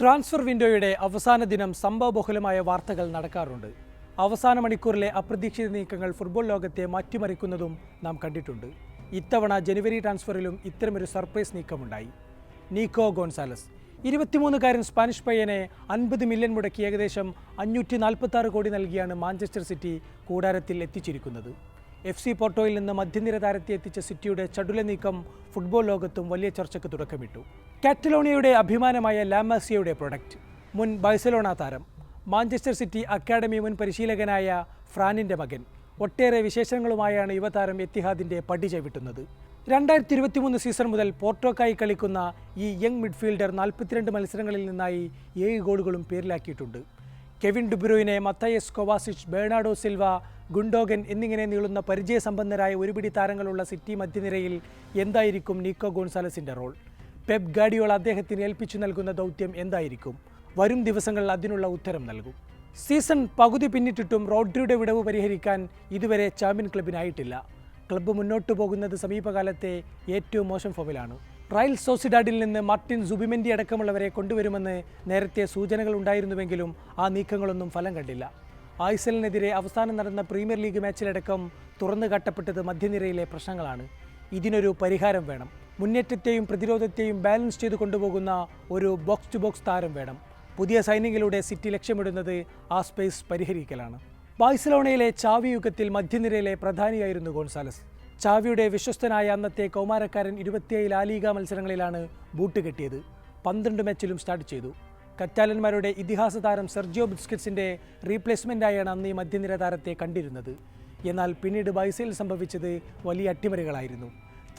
Transfer വിൻഡോയുടെ അവസാന ദിനം സംഭവബഹുലമായ വാർത്തകൾ നടക്കാറുണ്ട്. അവസാന മണിക്കൂറിലെ അപ്രതീക്ഷിത നീക്കങ്ങൾ ഫുട്ബോൾ ലോകത്തെ മാറ്റിമറിക്കുന്നതും നാം കണ്ടിട്ടുണ്ട്. ഇത്തവണ ജനുവരി ട്രാൻസ്ഫറിലും ഇത്തരമൊരു സർപ്രൈസ് നീക്കമുണ്ടായി. Nico Gonzalez. ഇരുപത്തിമൂന്നുകാരൻ സ്പാനിഷ് പയ്യനെ അൻപത് മില്യൺ മുടക്കി ഏകദേശം അഞ്ഞൂറ്റി നാൽപ്പത്തി ആറ് കോടി നൽകിയാണ് മാഞ്ചസ്റ്റർ സിറ്റി കൂടാരത്തിൽ എത്തിച്ചിരിക്കുന്നത്. എഫ് സി പോർട്ടോയിൽ നിന്ന് മധ്യനിര താരത്തെ എത്തിച്ച സിറ്റിയുടെ ചടുല നീക്കം ഫുട്ബോൾ ലോകത്തും വലിയ ചർച്ചയ്ക്ക് തുടക്കമിട്ടു. കാറ്റലോണിയയുടെ അഭിമാനമായ ലാമാസിയയുടെ പ്രൊഡക്റ്റ്. മുൻ ബാഴ്സലോണ താരം മാഞ്ചസ്റ്റർ സിറ്റി അക്കാഡമി മുൻ പരിശീലകനായ ഫ്രാനിന്റെ മകൻ. ഒട്ടേറെ വിശേഷങ്ങളുമായാണ് യുവതാരം എത്തിഹാദിന്റെ പടി ചവിട്ടുന്നത്. രണ്ടായിരത്തി ഇരുപത്തിമൂന്ന് സീസൺ മുതൽ പോർട്ടോക്കായി കളിക്കുന്ന ഈ യങ് മിഡ്ഫീൽഡർ നാൽപ്പത്തിരണ്ട് മത്സരങ്ങളിൽ നിന്നായി ഏഴ് ഗോളുകളും പേരിലാക്കിയിട്ടുണ്ട്. Kevin ഡുബ്രോയിനെ Mateo Kovacic Bernardo Silva Gundogan എന്നിങ്ങനെ നീളുന്ന പരിചയസമ്പന്നരായ ഒരുപിടി താരങ്ങളുള്ള സിറ്റി മധ്യനിരയിൽ എന്തായിരിക്കും നീക്കോ ഗോൺസാലസിന്റെ റോൾ? പെപ് ഗാഡിയോൾ അദ്ദേഹത്തിന് ഏൽപ്പിച്ചു നൽകുന്ന ദൗത്യം എന്തായിരിക്കും? വരും ദിവസങ്ങളിൽ അതിനുള്ള ഉത്തരം നൽകും. സീസൺ പകുതി പിന്നിട്ടിട്ടും റോഡ്രിയുടെ വിടവ് പരിഹരിക്കാൻ ഇതുവരെ ചാമ്പ്യൻ ക്ലബിനായിട്ടില്ല. ക്ലബ്ബ് മുന്നോട്ടു പോകുന്നത് സമീപകാലത്തെ ഏറ്റവും മോശം ഫോമിലാണ്. റയൽ സോസിഡാഡിൽ നിന്ന് മാർട്ടിൻ സുബിമെൻഡി അടക്കമുള്ളവരെ കൊണ്ടുവരുമെന്ന് നേരത്തെ സൂചനകൾ ഉണ്ടായിരുന്നുവെങ്കിലും ആ നീക്കങ്ങളൊന്നും ഫലം കണ്ടില്ല. ഐസലിനെതിരെ അവസാനം നടന്ന പ്രീമിയർ ലീഗ് മാച്ചിലടക്കം തുറന്നു കാട്ടപ്പെട്ടത് മധ്യനിരയിലെ പ്രശ്നങ്ങളാണ്. ഇതിനൊരു പരിഹാരം വേണം. മുന്നേറ്റത്തെയും പ്രതിരോധത്തെയും ബാലൻസ് ചെയ്ത് കൊണ്ടുപോകുന്ന ഒരു ബോക്സ് ടു ബോക്സ് താരം വേണം. പുതിയ സൈനിങ്ങിലൂടെ സിറ്റി ലക്ഷ്യമിടുന്നത് ആ സ്പേസ് പരിഹരിക്കലാണ്. ബാഴ്സലോണയിലെ ചാവി യുഗത്തിൽ മധ്യനിരയിലെ പ്രധാനിയായിരുന്നു ഗോൺസാലസ്. ചാവിയുടെ വിശ്വസ്തനായ അന്നത്തെ കൗമാരക്കാരൻ ഇരുപത്തിയേഴ് ലാലീഗ മത്സരങ്ങളിലാണ് ബൂട്ട് കെട്ടിയത്. പന്ത്രണ്ട് മാച്ചിലും സ്റ്റാർട്ട് ചെയ്തു. കറ്റാലന്മാരുടെ ഇതിഹാസ താരം സെർജിയോ ബിസ്കറ്റ്സിന്റെ റീപ്ലേസ്മെന്റായാണ് അന്ന് ഈ മധ്യനിര താരത്തെ കണ്ടിരുന്നത്. എന്നാൽ പിന്നീട് ബൈസയിൽ സംഭവിച്ചത് വലിയ അട്ടിമറികളായിരുന്നു.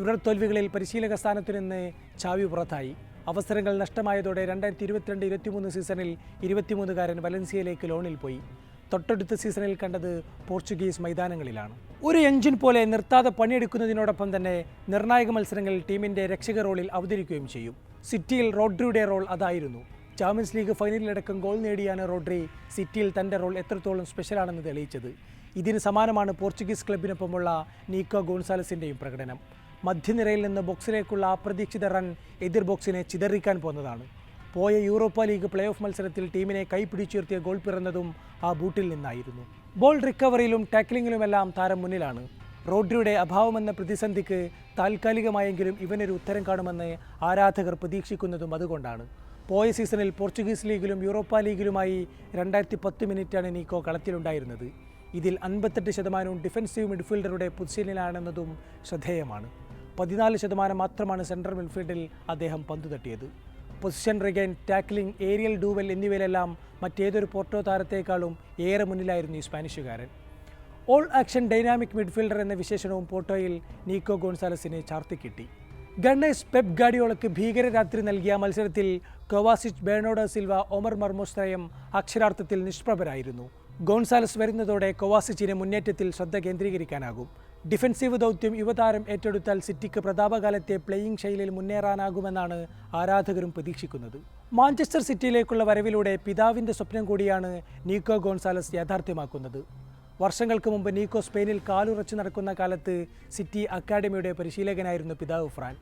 തുടർ തോൽവികളിൽ പരിശീലക സ്ഥാനത്തു നിന്ന് ചാവി പുറത്തായി. അവസരങ്ങൾ നഷ്ടമായതോടെ രണ്ടായിരത്തി ഇരുപത്തിരണ്ട് ഇരുപത്തിമൂന്ന് സീസണിൽ ഇരുപത്തിമൂന്നുകാരൻ വലൻസിയയിലേക്ക് ലോണിൽ പോയി. തൊട്ടടുത്ത സീസണിൽ കണ്ടത് പോർച്ചുഗീസ് മൈതാനങ്ങളിലാണ്. ഒരു എഞ്ചിൻ പോലെ നിർത്താതെ പണിയെടുക്കുന്നതിനോടൊപ്പം തന്നെ നിർണായക മത്സരങ്ങളിൽ ടീമിന്റെ രക്ഷക റോളിൽ അവതരിക്കുകയും ചെയ്യും. സിറ്റിയിൽ റോഡ്രിയുടെ റോൾ അതായിരുന്നു. ചാമ്പ്യൻസ് ലീഗ് ഫൈനലിലടക്കം ഗോൾ നേടിയാണ് റോഡ്രി സിറ്റിയിൽ തന്റെ റോൾ എത്രത്തോളം സ്പെഷ്യലാണെന്ന് തെളിയിച്ചത്. ഇതിന് സമാനമാണ് പോർച്ചുഗീസ് ക്ലബിനൊപ്പമുള്ള നീക്കോ ഗോൺസാലസിന്റെയും പ്രകടനം. മധ്യനിരയിൽ നിന്ന് ബോക്സിലേക്കുള്ള അപ്രതീക്ഷിത റൺ എതിർ ബോക്സിനെ ചിതറിക്കാൻ പോന്നതാണ്. പോയ യൂറോപ്പ ലീഗ് പ്ലേ ഓഫ് മത്സരത്തിൽ ടീമിനെ കൈപ്പിടിച്ചുയർത്തിയ ഗോൾ പിറന്നതും ആ ബൂട്ടിൽ നിന്നായിരുന്നു. ബോൾ റിക്കവറിയിലും ടാക്ലിങ്ങിലുമെല്ലാം താരം മുന്നിലാണ്. റോഡ്രിയുടെ അഭാവമെന്ന പ്രതിസന്ധിക്ക് താൽക്കാലികമായെങ്കിലും ഇവനൊരു ഉത്തരം കാണുമെന്ന് ആരാധകർ പ്രതീക്ഷിക്കുന്നതും അതുകൊണ്ടാണ്. പോയ സീസണിൽ പോർച്ചുഗീസ് ലീഗിലും യൂറോപ്പ ലീഗിലുമായി രണ്ടായിരത്തി പത്ത് മിനിറ്റാണ് നീക്കോ കളത്തിലുണ്ടായിരുന്നത്. ഇതിൽ അൻപത്തെട്ട് ശതമാനവും ഡിഫൻസീവ് മിഡ്ഫീൽഡറുടെ പൊസിഷനിലാണെന്നതും ശ്രദ്ധേയമാണ്. പതിനാല് ശതമാനം മാത്രമാണ് സെൻട്രൽ മിഡ്ഫീൽഡിൽ അദ്ദേഹം പന്തു തട്ടിയത്. Position regain tackling aerial duel എന്നിവയിലെല്ലാം മറ്റേതൊരു പോർട്ടോ താരത്തേക്കാളും ഏറെ മുന്നിലായിരുന്നു ഈ സ്പാനിഷുകാരൻ. ഓൾ ആക്ഷൻ ഡൈനാമിക് മിഡ്ഫീൽഡർ എന്ന വിശേഷണവും പോർട്ടോയിൽ നീക്കോ ഗോൺസാലസിന് ചാർത്തിക്കിട്ടി ഗണ്ണേഴ്സ് പെപ് ഗാഡിയോളക്ക് ഭീകരരാത്രി നൽകിയ മത്സരത്തിൽ കൊവാസിച്ച് ബേണോഡ സിൽവ ഒമർ മർമോസ്ത്രയം അക്ഷരാർത്ഥത്തിൽ നിഷ്പ്രഭരായിരുന്നു. ഗോൺസാലസ് വരുന്നതോടെ കൊവാസിച്ചിനെ മുന്നേറ്റത്തിൽ ശ്രദ്ധ കേന്ദ്രീകരിക്കാനാകും. ഡിഫൻസീവ് ദൗത്യം യുവതാരം ഏറ്റെടുത്താൽ സിറ്റിക്ക് പ്രതാപകാലത്തെ പ്ലേയിംഗ് ശൈലിയിൽ മുന്നേറാനാകുമെന്നാണ് ആരാധകരും പ്രതീക്ഷിക്കുന്നത്. മാഞ്ചസ്റ്റർ സിറ്റിയിലേക്കുള്ള വരവിലൂടെ പിതാവിന്റെ സ്വപ്നം കൂടിയാണ് നീക്കോ ഗോൺസാലസ് യാഥാർത്ഥ്യമാക്കുന്നത്. വർഷങ്ങൾക്ക് മുമ്പ് നീക്കോ സ്പെയിനിൽ കാലുറച്ചു നടക്കുന്ന കാലത്ത് സിറ്റി അക്കാഡമിയുടെ പരിശീലകനായിരുന്നു പിതാവ് ഫ്രാൻ.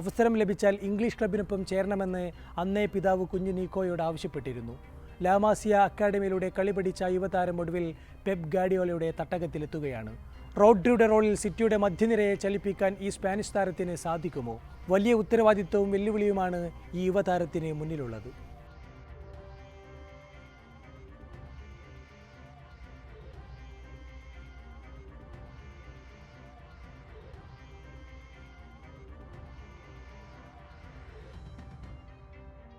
അവസരം ലഭിച്ചാൽ ഇംഗ്ലീഷ് ക്ലബിനൊപ്പം ചേരണമെന്ന് അന്നേ പിതാവ് കുഞ്ഞു നീക്കോയോട് ആവശ്യപ്പെട്ടിരുന്നു. ലാമാസിയ അക്കാഡമിയിലൂടെ കളി പഠിച്ച യുവതാരം ഒടുവിൽ പെപ് ഗാഡിയോലയുടെ തട്ടകത്തിലെത്തുകയാണ്. റോഡ്രിയുടെ റോളിൽ സിറ്റിയുടെ മധ്യനിരയെ ചലിപ്പിക്കാൻ ഈ സ്പാനിഷ് താരത്തിന് സാധിക്കുമോ? വലിയ ഉത്തരവാദിത്വവും വെല്ലുവിളിയുമാണ് ഈ യുവതാരത്തിന് മുന്നിലുള്ളത്.